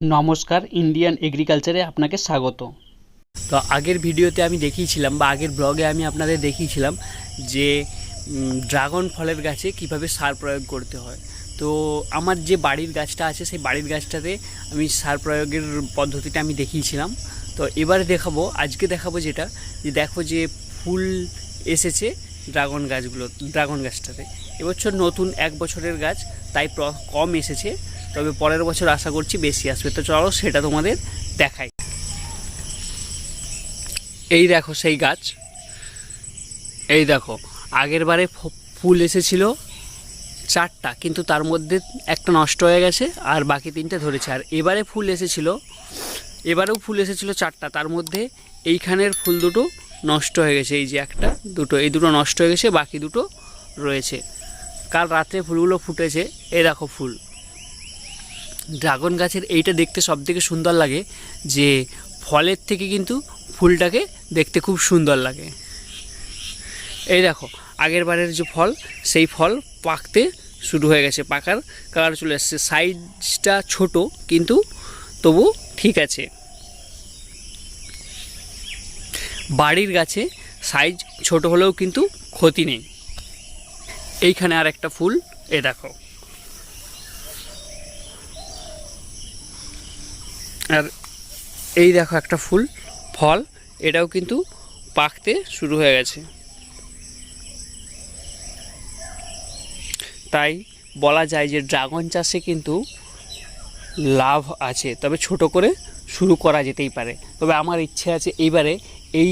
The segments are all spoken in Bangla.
নমস্কার ইন্ডিয়ান এগ্রিকালচারে আপনাকে স্বাগত। তো আগের ভিডিওতে আমি দেখিয়েছিলাম, বা আগের ব্লগে আমি আপনাদের দেখিয়েছিলাম যে ড্রাগন ফলের গাছে কীভাবে সার প্রয়োগ করতে হয়। তো আমার যে বাড়ির গাছটা আছে, সেই বাড়ির গাছটাতে আমি সার প্রয়োগের পদ্ধতিটা আমি দেখিয়েছিলাম। তো এবারে দেখাবো, আজকে দেখাবো যেটা, যে দেখো যে ফুল এসেছে ড্রাগন গাছগুলো ড্রাগন গাছটাতে। এবছর নতুন এক বছরের গাছ, তাই কম এসেছে। তবে পরের বছর আশা করছি বেশি আসবে। তো চলো সেটা তোমাদের দেখাই। এই দেখো সেই গাছ। এই দেখো, আগের বারে ফুল এসেছিল চারটা, কিন্তু তার মধ্যে একটা নষ্ট হয়ে গেছে আর বাকি তিনটে ধরেছে। আর এবারে ফুল এসেছিল, এবারেও ফুল এসেছিল চারটা, তার মধ্যে এইখানের ফুল দুটো নষ্ট হয়ে গেছে, এই যে একটা দুটো, এই দুটো নষ্ট হয়ে গেছে, বাকি দুটো রয়েছে। কাল রাত্রে ফুলগুলো ফুটেছে, এই দেখো ফুল। ড্রাগন গাছের এইটা দেখতে সব থেকে সুন্দর লাগে যে ফলের থেকে কিন্তু ফুলটাকে দেখতে খুব সুন্দর লাগে। এই দেখো, আগের বারের যে ফল, সেই ফল পাকতে শুরু হয়ে গেছে, পাকার কালার চলে আসছে সাইজটা ছোট, কিন্তু তবু ঠিক আছে। বাড়ির গাছে সাইজ ছোট হলেও কিন্তু ক্ষতি নেই। এইখানে আর একটা ফুল, এ দেখো। আর এই দেখো একটা ফুল, ফল, এটাও কিন্তু পাকতে শুরু হয়ে গেছে। তাই বলা যায় যে ড্রাগন চাষে কিন্তু লাভ আছে, তবে ছোট করে শুরু করা যেতেই পারে। তবে আমার ইচ্ছে আছে এইবারে এই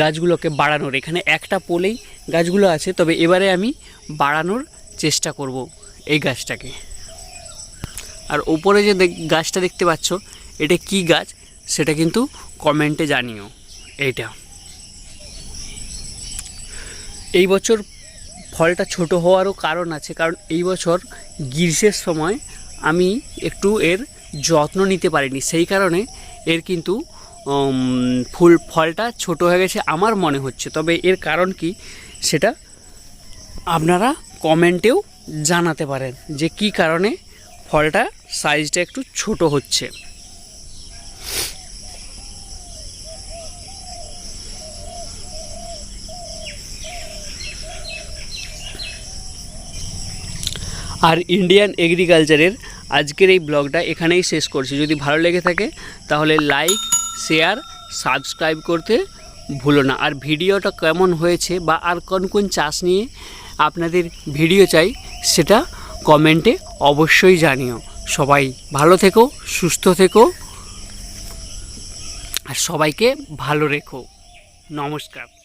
গাছগুলোকে বাড়ানোর। এখানে একটা পোলেই গাছগুলো আছে, তবে এবারে আমি বাড়ানোর চেষ্টা করব এই গাছটাকে। আর ওপরে যে গাছটা দেখতে পাচ্ছ, এটা কি গাছ? সেটা কিন্তু কমেন্টে জানিও, এইটা। এই বছর ফলটা ছোট হওয়ারও কারণ আছে, কারণ এই বছর গ্রীষ্মের সময় আমি একটু এর যত্ন নিতে পারিনি। সেই কারণে এর কিন্তু ফুল, ফলটা ছোট হয়ে গেছে আমার মনে হচ্ছে। তবে এর কারণ কি সেটা আপনারা কমেন্টেও জানাতে পারেন যে কি কারণে ফলটা সাইজটা একটু ছোট হচ্ছে। আর ইন্ডিয়ান এগ্রিকালচারের আজকের এই ব্লগটা এখানেই শেষ করছি। যদি ভালো লেগে থাকে, তাহলে লাইক শেয়ার সাবস্ক্রাইব করতে ভুলো না। আর ভিডিওটা কেমন হয়েছে বা আর কোন কোন চাষ নিয়ে আপনাদের ভিডিও চাই, সেটা কমেন্টে অবশ্যই জানিও। সবাই ভালো থেকো সুস্থ থেকো আর সবাইকে ভালো রেখো। নমস্কার।